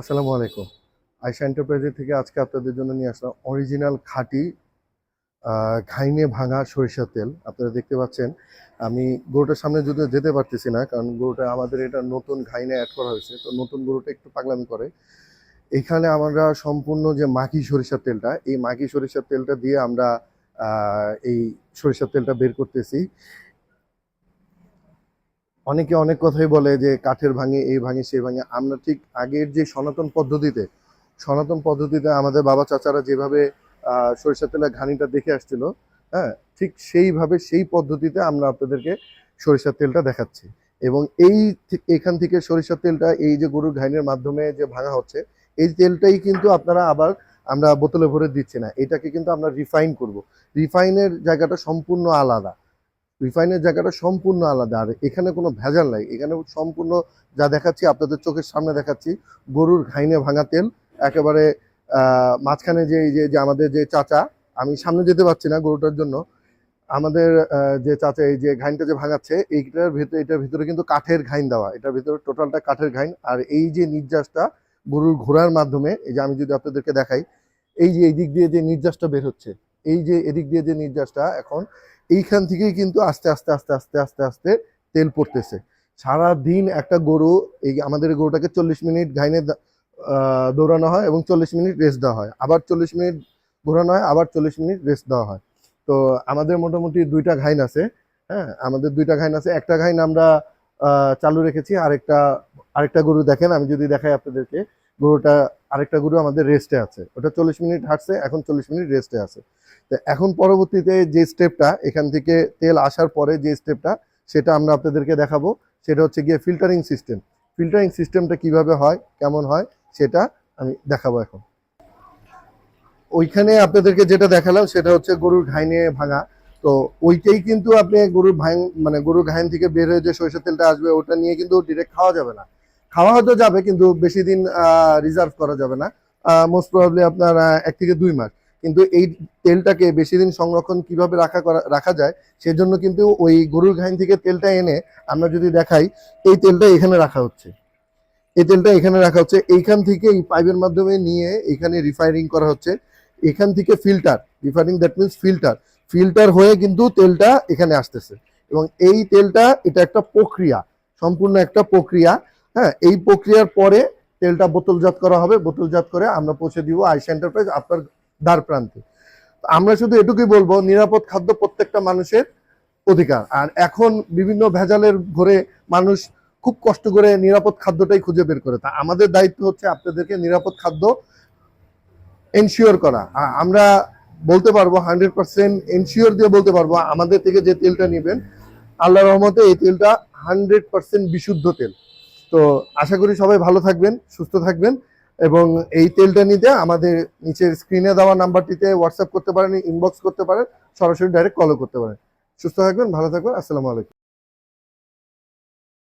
আসসালামু আলাইকুম। আয়সা এন্টারপ্রাইজের থেকে আজকে আপনাদের জন্য নিয়ে আসলাম অরিজিনাল খাঁটি ঘাইনে ভাঙা সরিষার তেল। আপনারা দেখতে পাচ্ছেন, আমি গরুটার সামনে যদি যেতে পারতেছি না, কারণ গরুটা আমাদের এটা নতুন ঘাইনে অ্যাড করা হয়েছে, তো নতুন গরুটা একটু পাগলামি করে। এখানে আমরা সম্পূর্ণ যে মাখি সরিষার তেলটা, এই মাখি সরিষার তেলটা দিয়ে আমরা এই সরিষার তেলটা বের করতেছি। অনেকে অনেক কথাই বলে যে কাঠের ভাঙে এই ভাঙে সেই ভাঙে। আমরা ঠিক আগের যে সনাতন পদ্ধতিতে সনাতন পদ্ধতিতে আমাদের বাবা চাচারা যেভাবে আহ, সরিষার তেলের ঘানিটা দেখে আসছিল হ্যাঁ ঠিক সেইভাবে সেই পদ্ধতিতে আমরা আপনাদেরকে সরিষার তেলটা দেখাচ্ছি। এবং এই এখান থেকে সরিষার তেলটা এই যে গরুর ঘাইনের মাধ্যমে যে ভাঙা হচ্ছে এই তেলটাই কিন্তু আপনারা আবার আমরা বোতলে ভরে দিচ্ছি না। এটাকে কিন্তু আমরা রিফাইন করব। রিফাইনের জায়গাটা সম্পূর্ণ আলাদা। রিফাইনের জায়গাটা সম্পূর্ণ আলাদা। আর এখানে কোনো ভেজাল নাই। এখানে সম্পূর্ণ যা দেখাচ্ছি, আপনাদের চোখের সামনে দেখাচ্ছি, গরুর ঘাইনে ভাঙা তেল। একেবারে মাঝখানে যে এই যে আমাদের যে চাচা, আমি সামনে যেতে পারছি না গরুটার জন্য। আমাদের যে চাচা, এই যে ঘাইনটা যে ভাঙাচ্ছে, এইটার ভেতরে, এটার ভিতরে কিন্তু কাঠের ঘাইন দেওয়া। এটার ভিতরে টোটালটা কাঠের ঘাইন। আর এই যে নির্যাসটা গরুর ঘোড়ার মাধ্যমে, এই যে আমি যদি আপনাদেরকে দেখাই, এই যে এই দিক দিয়ে যে নির্যাসটা বের হচ্ছে, এই যে এদিক দিয়ে যে নির্যাসটা এখন এইখান থেকেই কিন্তু আস্তে আস্তে আস্তে আস্তে আস্তে আস্তে তেল পড়তেছে। সারা দিন একটা গরু, এই আমাদের গরুটাকে চল্লিশ মিনিট ঘাইনে দৌড়ানো হয় এবং চল্লিশ মিনিট রেস্ট দেওয়া হয়। আবার চল্লিশ মিনিট ঘোরানো হয়, আবার চল্লিশ মিনিট রেস্ট দেওয়া হয়। তো আমাদের মোটামুটি দুইটা ঘাইন আছে হ্যাঁ? আমাদের দুইটা ঘাইন আছে। একটা ঘাইন আমরা চালু রেখেছি। আরেকটা আরেকটা গরু দেখেন, আমি যদি দেখাই আপনাদেরকে। গরুটা, আরেকটা গরু আমাদের রেস্টে আছে। ওটা চল্লিশ মিনিট হাঁটছে, এখন চল্লিশ মিনিট রেস্টে আছে। তো এখন পরবর্তীতে যে স্টেপটা এখান থেকে তেল আসার পরে যে স্টেপটা সেটা আমরা আপনাদেরকে দেখাবো। সেটা হচ্ছে গিয়ে ফিল্টারিং সিস্টেম ফিল্টারিং সিস্টেমটা কীভাবে হয়, কেমন হয়, সেটা আমি দেখাবো এখন। ওইখানে আপনাদেরকে যেটা দেখালাম, সেটা হচ্ছে গরুর ঘাইনে ভাঙা। তো ওইটাই কিন্তু আপনি গরুর ভাই মানে গরুর ঘাইন থেকে বের হয়ে যে সরিষার তেলটা আসবে, ওটা নিয়ে কিন্তু ডিরেক্ট খাওয়া যাবে না। খাওয়া হয়তো যাবে, কিন্তু বেশি দিন রিজার্ভ করা যাবে না। মোস্ট প্রবাবলি আপনার এক থেকে দুই মাস। কিন্তু এই তেলটাকে বেশি দিন সংরক্ষণ কীভাবে রাখা করা, রাখা যায়, সেজন্য কিন্তু ওই গরুর ঘাইন থেকে তেলটা এনে আমরা যদি দেখাই, এই তেলটা এখানে রাখা হচ্ছে। এই তেলটা এখানে রাখা হচ্ছে। এইখান থেকে এই পাইপের মাধ্যমে নিয়ে এখানে রিফাইনিং করা হচ্ছে। এখান থেকে filter refining that means filter filter হয়ে কিন্তু তেলটা এখানে আসতেছে। এবং এই তেলটা এটা একটা প্রক্রিয়া, সম্পূর্ণ একটা প্রক্রিয়া। হ্যাঁ এই প্রক্রিয়ার পরে তেলটা বোতলজাত করা হবে। বোতলজাত করে আমরা পৌঁছে দিব আইসা এন্টারপ্রাইজ আপনার দ্বার প্রান্তে। আমরা শুধু এটুকুই বলব, নিরাপদ খাদ্য প্রত্যেকটা মানুষের অধিকার। আর এখন বিভিন্ন ভেজালের ঘরে মানুষ খুব কষ্ট করে নিরাপদ খাদ্যটাই খুঁজে বের করে। তা আমাদের দায়িত্ব হচ্ছে আপনাদেরকে নিরাপদ খাদ্য এনশিওর করা। আমরা বলতে পারব হান্ড্রেড পার্সেন্ট এনশিওর দিয়ে বলতে পারব, আমাদের থেকে যে তেলটা নেবেন আল্লাহ রহমতে এই তেলটা হান্ড্রেড পার্সেন্ট বিশুদ্ধ তেল। তো আশা করি সবাই ভালো থাকবেন, সুস্থ থাকবেন, এবং এই তেলটা নিতে আমাদের নিচের স্ক্রিনে দেওয়া নাম্বারটিতে হোয়াটসঅ্যাপ করতে পারেন ইনবক্স করতে পারেন, সরাসরি ডাইরেক্ট কলও করতে পারেন। সুস্থ থাকবেন, ভালো থাকবেন, আসসালামু আলাইকুম।